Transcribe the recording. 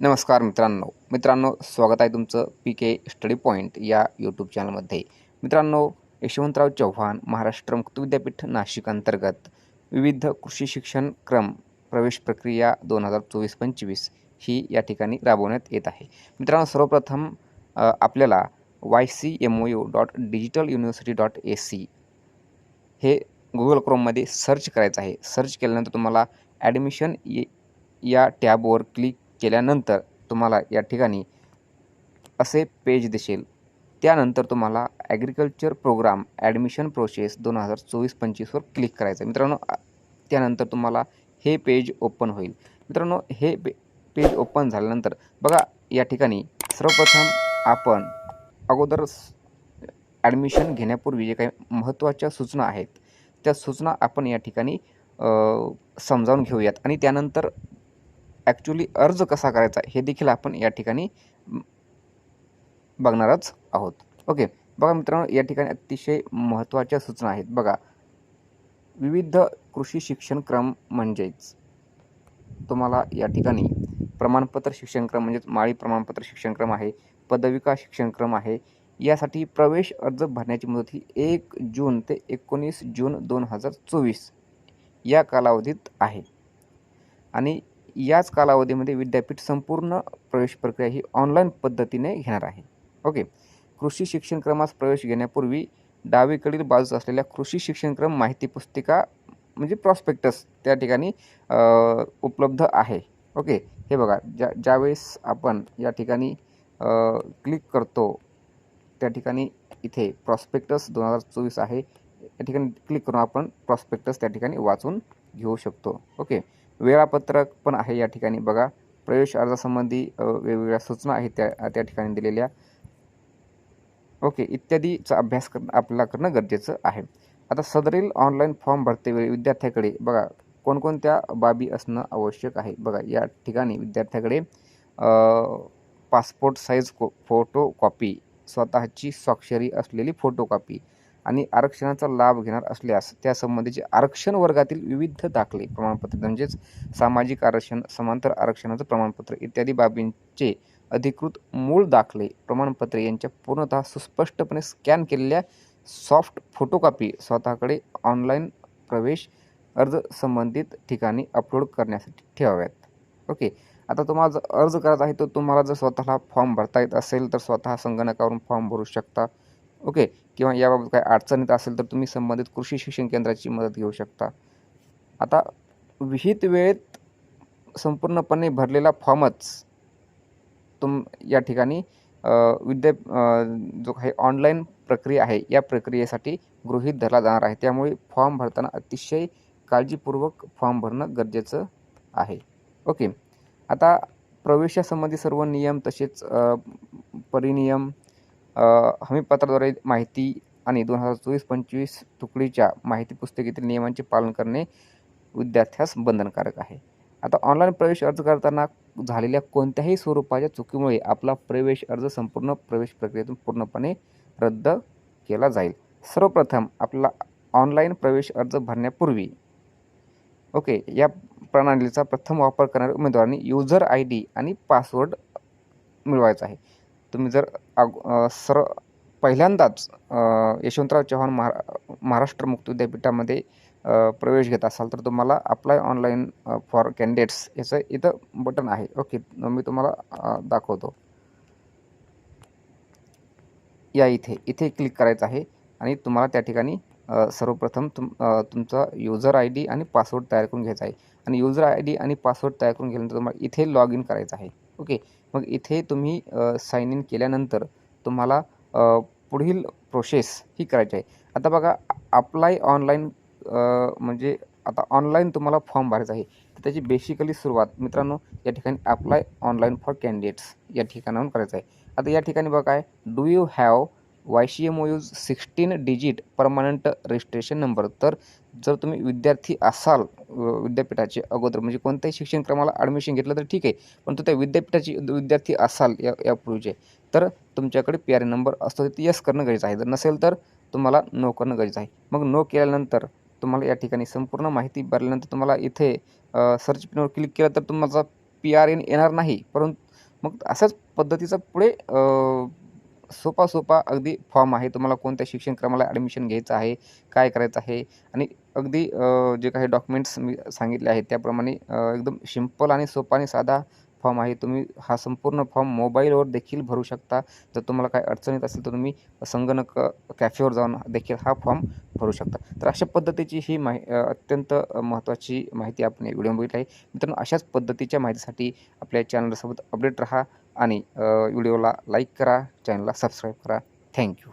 नमस्कार मित्रांनो. मित्रांनो स्वागत आहे तुमचं पी के स्टडी पॉईंट या यूट्यूब चॅनलमध्ये. मित्रांनो यशवंतराव चव्हाण महाराष्ट्र मुक्त विद्यापीठ नाशिक अंतर्गत विविध कृषी शिक्षण क्रम प्रवेश प्रक्रिया दोन हजार चोवीस पंचवीस ही या ठिकाणी राबवण्यात येत आहे. मित्रांनो सर्वप्रथम आपल्याला Y C M O U dot digital university dot A C हे गुगल क्रोममध्ये सर्च करायचं आहे. सर्च केल्यानंतर तुम्हाला ॲडमिशन या टॅबवर क्लिक केल्यानंतर तुम्हाला या ठिकाणी असे पेज दिसेल. त्यानंतर तुम्हाला ॲग्रिकल्चर प्रोग्राम ॲडमिशन प्रोसेस दोन हजार चोवीस पंचवीसवर क्लिक करायचं. मित्रांनो त्यानंतर तुम्हाला हे पेज ओपन होईल. मित्रांनो हे पे पेज ओपन झाल्यानंतर बघा या ठिकाणी सर्वप्रथम आपण अगोदर ॲडमिशन घेण्यापूर्वी जे काही महत्त्वाच्या सूचना आहेत त्या सूचना आपण या ठिकाणी समजावून घेऊयात. आणि त्यानंतर ॲक्च्युली अर्ज कसा करायचा हे देखील आपण या ठिकाणी बघणारच आहोत. ओके बघा मित्रांनो या ठिकाणी अतिशय महत्त्वाच्या सूचना आहेत. बघा विविध कृषी शिक्षण क्रम म्हणजेच तुम्हाला या ठिकाणी प्रमाणपत्र शिक्षणक्रम म्हणजेच माळी प्रमाणपत्र शिक्षणक्रम आहे पदविका शिक्षणक्रम आहे यासाठी प्रवेश अर्ज भरण्याची मुदत ही एक जून ते एकोणीस जून दोन हजार चोवीस या कालावधीत आहे. आणि याच कालावधीमध्ये विद्यापीठ संपूर्ण प्रवेश प्रक्रिया ही ऑनलाईन पद्धतीने घेणार आहे. ओके कृषी शिक्षणक्रमास प्रवेश घेण्यापूर्वी डावीकडील बाजूस असलेल्या कृषी शिक्षणक्रम माहिती पुस्तिका म्हणजे प्रॉस्पेक्टस त्या ठिकाणी उपलब्ध आहे. ओके हे बघा ज्या ज्यावेळेस आपण या ठिकाणी क्लिक करतो त्या ठिकाणी इथे प्रॉस्पेक्टस दोन हजार चोवीस आहे. या ठिकाणी क्लिक करून आपण प्रॉस्पेक्टस त्या ठिकाणी वाचून घेऊ शकतो. ओके वेळापत्रक पण आहे या ठिकाणी. बघा प्रवेश अर्जासंबंधी वेगवेगळ्या सूचना आहेत त्या त्या ठिकाणी दिलेल्या. ओके इत्यादीचा अभ्यास करणं आपल्याला करणं गरजेचं आहे. आता सदरील ऑनलाईन फॉर्म भरतेवेळी विद्यार्थ्याकडे बघा कोणकोणत्या बाबी असणं आवश्यक आहे? बघा या ठिकाणी विद्यार्थ्याकडे पासपोर्ट साईज को फोटो कॉपी स्वतःची स्वाक्षरी असलेली फोटोकॉपी आणि आरक्षणाचा लाभ घेणार असल्यास त्यासंबंधीचे आरक्षण वर्गातील विविध दाखले प्रमाणपत्र म्हणजेच सामाजिक आरक्षण समांतर आरक्षणाचं प्रमाणपत्र इत्यादी बाबींचे अधिकृत मूळ दाखले प्रमाणपत्रे यांच्या पूर्णतः सुस्पष्टपणे स्कॅन केलेल्या सॉफ्ट फोटोकॉपी स्वतःकडे ऑनलाईन प्रवेश अर्ज संबंधित ठिकाणी अपलोड करण्यासाठी ठेवाव्यात. ओके आता तुम्हाला जर अर्ज करायचा आहे तर तुम्हाला जर स्वतःला फॉर्म भरता येत असेल तर स्वतः संगणकावरून फॉर्म भरू शकता. ओके. किंवा याबाबत काही अडचणीत असेल तर तुम्ही संबंधित कृषी शिक्षण केंद्राची मदत घेऊ शकता. आता विहित वेळेत संपूर्णपणे भरलेला फॉर्मच तुम या ठिकाणी विद्या जो काही ऑनलाईन प्रक्रिया आहे या प्रक्रियेसाठी गृहीत धरला जाणार आहे. त्यामुळे फॉर्म भरताना अतिशय काळजीपूर्वक फॉर्म भरणं गरजेचं आहे. ओके. आता प्रवेशासंबंधी सर्व नियम तसेच परिनियम हमीपत्राद्वारे माहिती आणि दोन हजार चोवीस पंचवीस तुकडीच्या माहिती पुस्तिकेतील नियमांचे पालन करणे विद्यार्थ्यास बंधनकारक आहे. आता ऑनलाईन प्रवेश अर्ज करताना झालेल्या कोणत्याही स्वरूपाच्या चुकीमुळे आपला प्रवेश अर्ज संपूर्ण प्रवेश प्रक्रियेतून पूर्णपणे रद्द केला जाईल. सर्वप्रथम आपला ऑनलाईन प्रवेश अर्ज भरण्यापूर्वी ओके या प्रणालीचा प्रथम वापर करणाऱ्या उमेदवारांनी युजर आय डी आणि पासवर्ड मिळवायचा आहे. तुम्ही जर अग सर पहिल्यांदाच यशवंतराव चव्हाण महा महाराष्ट्र मुक्त विद्यापीठामध्ये प्रवेश घेत असाल तर तुम्हाला अप्लाय ऑनलाईन फॉर कॅन्डिडेट्स याचं इथं बटन आहे. ओके मी तुम्हाला दाखवतो. या इथे इथे क्लिक करायचं आहे आणि तुम्हाला त्या ठिकाणी सर्वप्रथम तुम तुमचा युजर आय डी आणि पासवर्ड तयार करून घ्यायचा आहे. आणि युजर आय डी आणि पासवर्ड तयार करून गेल्यानंतर तुम्हाला इथे लॉग इन करायचं आहे. ओके मग इथे तुम्ही साइन इन केल्यानंतर तुम्हाला पुढील प्रोसेस ही करायची आहे. आता बघा अप्लाय ऑनलाईन म्हणजे आता ऑनलाईन तुम्हाला फॉर्म भरायचा आहे. तर त्याची बेसिकली सुरुवात मित्रांनो या ठिकाणी अप्लाय ऑनलाईन फॉर कॅन्डिडेट्स या ठिकाणाहून करायचं आहे. आता या ठिकाणी बघा आहे do you have Y C M O U sixteen digit permanent registration number तर जर तुम्ही विद्यार्थी असाल विद्यापीठाचे अगोदर म्हणजे कोणत्याही शिक्षण क्रमाला ॲडमिशन घेतलं तर ठीक आहे पण तो त्या विद्यापीठाची विद्यार्थी असाल या यापूर्वीचे तर तुमच्याकडे पी आर एन नंबर असतो ते यस करणं गरजेचं आहे. जर नसेल तर तुम्हाला नो करणं गरजेचं आहे. मग नो केल्यानंतर तुम्हाला या ठिकाणी संपूर्ण माहिती भरल्यानंतर तुम्हाला इथे सर्च पिनवर क्लिक केलं तर तुमचा पी आर एन येणार नाही. परंतु मग अशाच पद्धतीचा पुढे सोपा सोपा अगदी फॉर्म आहे. तुम्हाला कोणत्या शिक्षण क्रमाला ॲडमिशन घ्यायचं आहे काय करायचं आहे आणि अगदी जे काही डॉक्युमेंट्स मी सांगितले आहेत त्याप्रमाणे एकदम सिंपल आणि सोपा आणि साधा फॉर्म आहे. तुम्ही हा संपूर्ण फॉर्म मोबाईलवर देखील भरू शकता. जर तुम्हाला काही अडचण येत असेल तर तुम्ही संगणक कॅफेवर जाऊन देखील हा फॉर्म भरू शकता. तर अशा पद्धतीची ही माहि अत्यंत महत्त्वाची माहिती आपण या व्हिडिओ बघितली आहे. मित्रांनो अशाच पद्धतीच्या माहितीसाठी आपल्या चॅनलसोबत अपडेट राहा. आणि व्हिडिओला लाईक करा चॅनलला सबस्क्राईब करा. थँक्यू.